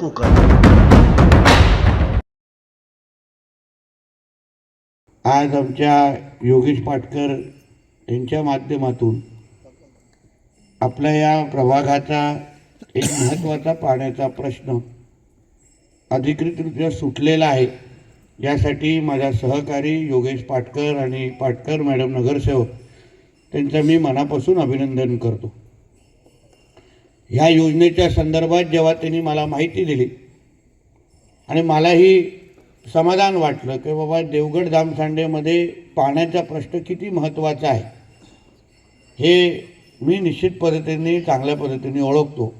कोकण आज आमच्या योगेश पाटकर यांच्या माध्यमातून आपल्या या प्रभागाचा एक महत्त्वाचा पाण्याचा प्रश्न अधिकृतरित्या सुटलेला आहे. यासाठी माझ्या सहकारी योगेश पाटकर आणि पाटकर मॅडम नगरसेवक त्यांचं मी मनापासून अभिनंदन करतो. ह्या योजनेच्या संदर्भात जेव्हा त्यांनी मला माहिती दिली आणि मलाही समाधान वाटलं की बाबा देवगड जामसांडेमध्ये पाण्याचा प्रश्न किती महत्त्वाचा आहे हे मी निश्चित पद्धतीने चांगल्या पद्धतीने ओळखतो.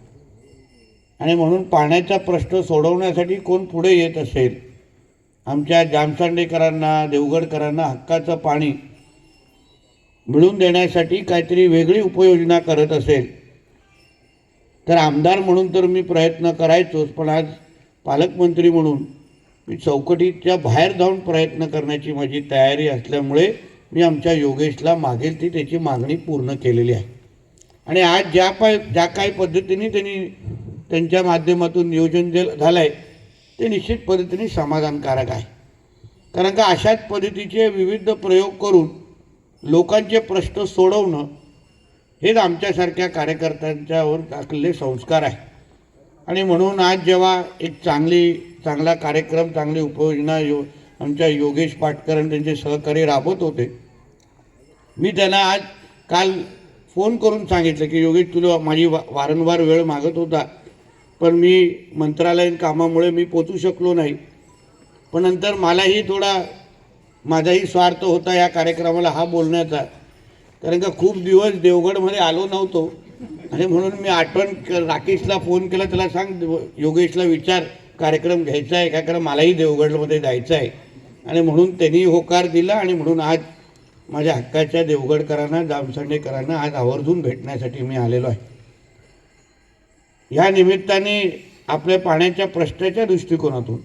आणि म्हणून पाण्याचा प्रश्न सोडवण्यासाठी कोण पुढे येत असेल आमच्या जामसांडेकरांना देवगडकरांना हक्काचं पाणी मिळवून देण्यासाठी काहीतरी वेगळी उपाययोजना करत असेल तर आमदार म्हणून तर मी प्रयत्न करायचोच पण आज पालकमंत्री म्हणून मी चौकटीच्या बाहेर जाऊन प्रयत्न करण्याची माझी तयारी असल्यामुळे मी आमच्या योगेशला मागेल ती त्याची मागणी पूर्ण केलेली आहे. आणि आज ज्या पाय ज्या काही पद्धतीने त्यांनी त्यांच्या माध्यमातून नियोजन जे झालं आहे ते निश्चित पद्धतीने समाधानकारक आहे. कारण का अशाच पद्धतीचे विविध प्रयोग करून लोकांचे प्रश्न सोडवणं हेच आमच्यासारख्या कार्यकर्त्यांच्यावर टाकलेले संस्कार आहे. आणि म्हणून आज जेव्हा एक चांगली चांगला कार्यक्रम चांगली उपयोजना यो आमच्या योगेश पाटकर आणि त्यांचे सहकारी राबवत होते मी त्यांना आज काल फोन करून सांगितलं की योगेश तुला माझी वा वारंवार वेळ मागत होता पण मी मंत्रालयीन कामामुळे मी पोचू शकलो नाही. पण नंतर मलाही थोडा माझाही स्वार्थ होता या कार्यक्रमाला हा बोलण्याचा. कारण का खूप दिवस देवगडमध्ये आलो नव्हतो. आणि म्हणून मी आठवण राकेशला फोन केला त्याला सांग योगेशला विचार कार्यक्रम घ्यायचा आहे का? कारण मलाही देवगडमध्ये जायचं आहे. आणि म्हणून त्यांनी होकार दिला आणि म्हणून आज माझ्या हक्काच्या देवगडकरांना जामसंडेकरांना आज आवर्जून भेटण्यासाठी मी आलेलो आहे. या निमित्ताने आपल्या पाण्याच्या प्रश्नाच्या दृष्टिकोनातून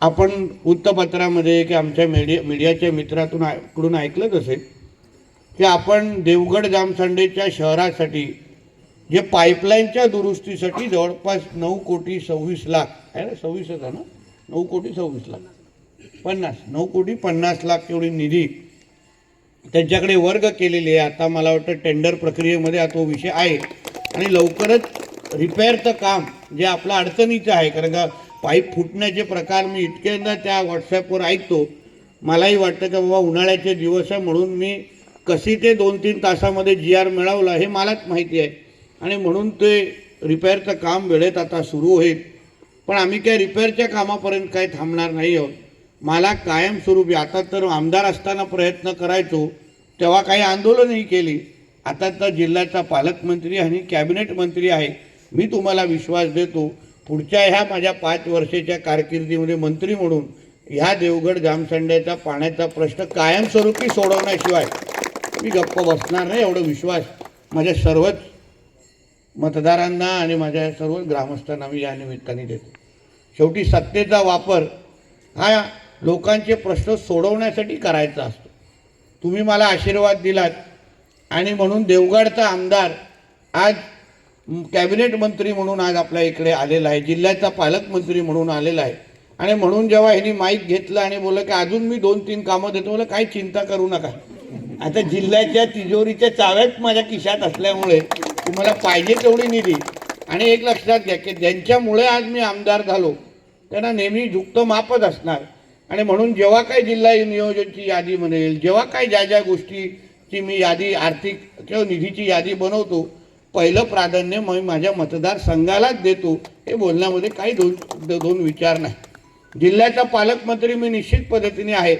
आपण वृत्तपत्रामध्ये की आमच्या मीडिया मीडियाच्या मित्रातून कडून ऐकलंच असेल. की आपण देवगड जामसंडेच्या शहरासाठी जे पाईपलाईनच्या दुरुस्तीसाठी जवळपास नऊ कोटी सव्वीस लाख आहे ना? सव्वीसच आहे ना? नऊ कोटी सव्वीस लाख. पन्नास नऊ कोटी पन्नास लाख एवढी निधी त्यांच्याकडे वर्ग केलेली आहे. आता मला वाटतं टेंडर प्रक्रियेमध्ये तो विषय आहे. आणि लवकरच रिपेअरचं काम जे आपलं अडचणीचं आहे कारण का पाईप फुटण्याचे प्रकार मी इतक्यांदा त्या व्हॉट्सॲपवर ऐकतो. मलाही वाटतं की बाबा उन्हाळ्याचे दिवस आहे म्हणून मी कशी ते दोन तीन तासामध्ये जी आर मिळवलं हे मलाच माहिती आहे. आणि म्हणून ते रिपेअरचं काम वेळेत आता सुरू होईल. पण आम्ही काय रिपेअरच्या कामापर्यंत काही थांबणार नाही आहोत. मला कायमस्वरूपी आता तर आमदार असताना प्रयत्न करायचो तेव्हा काही आंदोलनही केली. आता तर जिल्ह्याचा पालकमंत्री आणि कॅबिनेट मंत्री आहे. मी तुम्हाला विश्वास देतो पुढच्या ह्या माझ्या पाच वर्षाच्या कारकिर्दीमध्ये मंत्री म्हणून ह्या देवगड जामसंड्याचा पाण्याचा प्रश्न कायमस्वरूपी सोडवण्याशिवाय मी गप्प बसणार नाही एवढा विश्वास माझ्या सर्वच मतदारांना आणि माझ्या सर्व ग्रामस्थांना मी या निमित्ताने देतो. शेवटी सत्तेचा वापर हा लोकांचे प्रश्न सोडवण्यासाठी करायचा असतो. तुम्ही मला आशीर्वाद दिलात आणि म्हणून देवगडचा आमदार आज कॅबिनेट मंत्री म्हणून आज आपल्या इकडे आलेला आहे जिल्ह्याचा पालकमंत्री म्हणून आलेला आहे. आणि म्हणून जेव्हा ह्यांनी माईक घेतलं आणि बोललं की अजून मी दोन तीन कामं देतो मला काही चिंता करू नका. आता जिल्ह्याच्या तिजोरीच्या चाव्याच माझ्या खिशात असल्यामुळे तुम्हाला पाहिजे तेवढी निधी. आणि एक लक्षात घ्या की ज्यांच्यामुळे आज मी आमदार झालो त्यांना नेहमी झुकतं मापच असणार. आणि म्हणून जेव्हा काही जिल्हा नियोजनची यादी बनेल जेव्हा काही ज्या ज्या गोष्टीची मी यादी आर्थिक किंवा निधीची यादी बनवतो पहिलं प्राधान्य मी माझ्या मतदारसंघालाच देतो. हे बोलण्यामध्ये काही दोन दोन विचार नाही. जिल्ह्याचा पालकमंत्री मी निश्चित पद्धतीने आहे.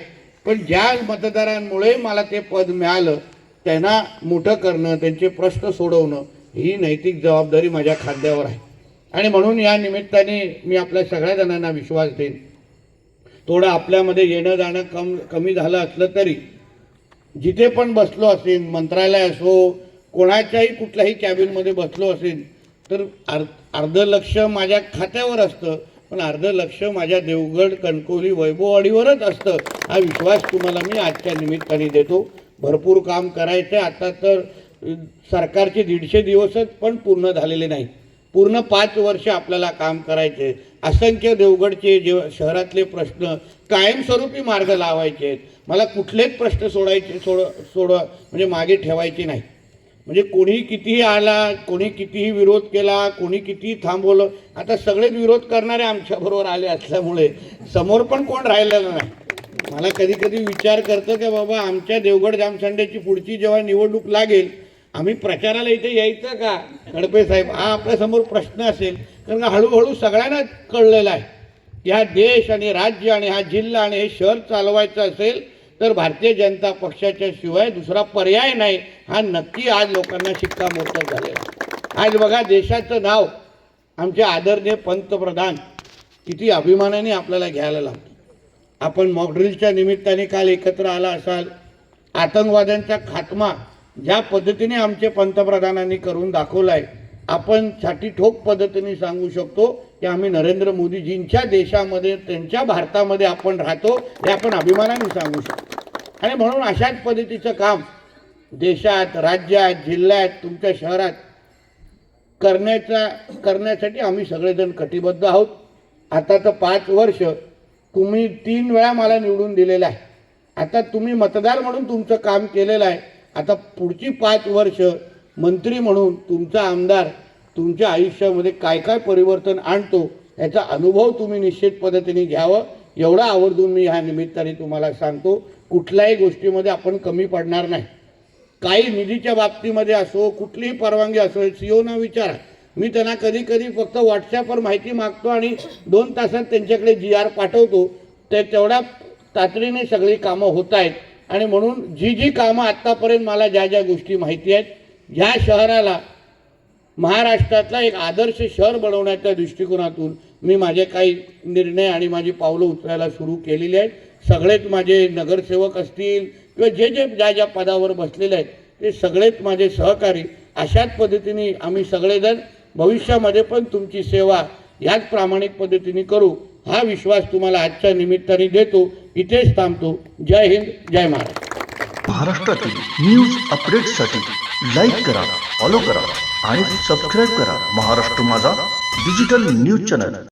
पण ज्या मतदारांमुळे मला ते पद मिळालं त्यांना मोठं करणं त्यांचे प्रश्न सोडवणं ही नैतिक जबाबदारी माझ्या खांद्यावर आहे. आणि म्हणून या निमित्ताने मी आपल्या सगळ्या जणांना विश्वास देईन. थोडं आपल्यामध्ये येणं जाणं कम कमी झालं असलं तरी जिथे पण बसलो असेल मंत्रालय असो कोणाच्याही कुठल्याही कॅबिनमध्ये बसलो असेल तर अर्ध अर्ध लक्ष माझ्या खात्यावर असतं. पण अर्ध लक्ष माझ्या देवगड कणकोली वैभववाडीवरच असतं. हा विश्वास तुम्हाला मी आजच्या निमित्ताने देतो. भरपूर काम करायचं आहे आता तर सरकारचे दीडशे दिवसच पण पूर्ण झालेले नाही. पूर्ण पाच वर्ष आपल्याला काम करायचे असंख्य देवगडचे जे शहरातले प्रश्न कायमस्वरूपी मार्ग लावायचे आहेत मला कुठलेच प्रश्न सोडायचे सोड सोड म्हणजे मागे ठेवायचे नाही. म्हणजे कोणी कितीही आला कोणी कितीही विरोध केला कोणी कितीही थांबवलं आता सगळेच विरोध करणारे आमच्याबरोबर आले असल्यामुळे समोर पण कोण राहिलेलं नाही. मला कधी कधी विचार करतो की बाबा आमच्या देवगड जामसंड्याची पुढची जेव्हा निवडणूक लागेल आम्ही प्रचाराला इथे यायचं का? खडपे साहेब हा आपल्यासमोर प्रश्न असेल. कारण का हळूहळू सगळ्यांना कळलेला आहे. की हा देश आणि राज्य आणि हा जिल्हा आणि हे शहर चालवायचं असेल तर भारतीय जनता पक्षाच्या शिवाय दुसरा पर्याय नाही. हा नक्की आज लोकांना शिक्कामोर्तब झालेला आहे. आज बघा देशाचं नाव आमचे आदरणीय पंतप्रधान किती अभिमानाने आपल्याला घ्यायला लागतं आपण मॉकड्रिलच्या निमित्ताने काल एकत्र आला असाल. आतंकवाद्यांचा खात्मा ज्या पद्धतीने आमचे पंतप्रधानांनी करून दाखवला आहे आपण साठी ठोक पद्धतीने सांगू शकतो की आम्ही नरेंद्र मोदीजींच्या देशामध्ये त्यांच्या भारतामध्ये आपण राहतो हे आपण अभिमानाने सांगू शकतो. आणि म्हणून अशाच पद्धतीचं काम देशात राज्यात जिल्ह्यात तुमच्या शहरात करण्याचा करण्यासाठी आम्ही सगळेजण कटिबद्ध आहोत. आता तर पाच वर्ष तुम्ही तीन वेळा मला निवडून दिलेलं आहे. आता तुम्ही मतदार म्हणून तुमचं काम केलेलं आहे. आता पुढची पाच वर्ष मंत्री म्हणून तुमचा आमदार तुमच्या आयुष्यामध्ये काय काय परिवर्तन आणतो याचा अनुभव तुम्ही निश्चित पद्धतीने घ्यावं. एवढा आवर्जून मी ह्या निमित्ताने तुम्हाला सांगतो कुठल्याही गोष्टीमध्ये आपण कमी पडणार नाही. काही निधीच्या बाबतीमध्ये असो कुठलीही परवानगी असो सीओना विचारा. मी त्यांना कधी कधी फक्त व्हॉट्सॲपवर माहिती मागतो आणि दोन तासात त्यांच्याकडे जी आर पाठवतो. ते तेवढ्या तातडीने सगळी कामं होत आहेत. आणि म्हणून जी जी कामं आत्तापर्यंत मला ज्या ज्या गोष्टी माहिती आहेत ह्या शहराला महाराष्ट्रातला एक आदर्श शहर बनवण्याच्या दृष्टिकोनातून मी माझे काही निर्णय आणि माझी पावलं उचलायला सुरू केलेली आहेत. सगळेच माझे नगरसेवक असतील किंवा जे जे ज्या ज्या पदावर बसलेले आहेत ते सगळेच माझे सहकारी अशाच पद्धतीने आम्ही सगळेजण भविष्यामध्ये पण तुमची सेवा याच प्रामाणिक पद्धतीने करू हा विश्वास तुम्हाला आजच्या निमित्ताने देतो. इथेच थांबतो. जय हिंद जय महाराष्ट्र महाराष्ट्रातील न्यूज अपडेटसाठी लाईक करा फॉलो करा आणि सबस्क्राईब करा महाराष्ट्र माझा डिजिटल न्यूज चॅनल.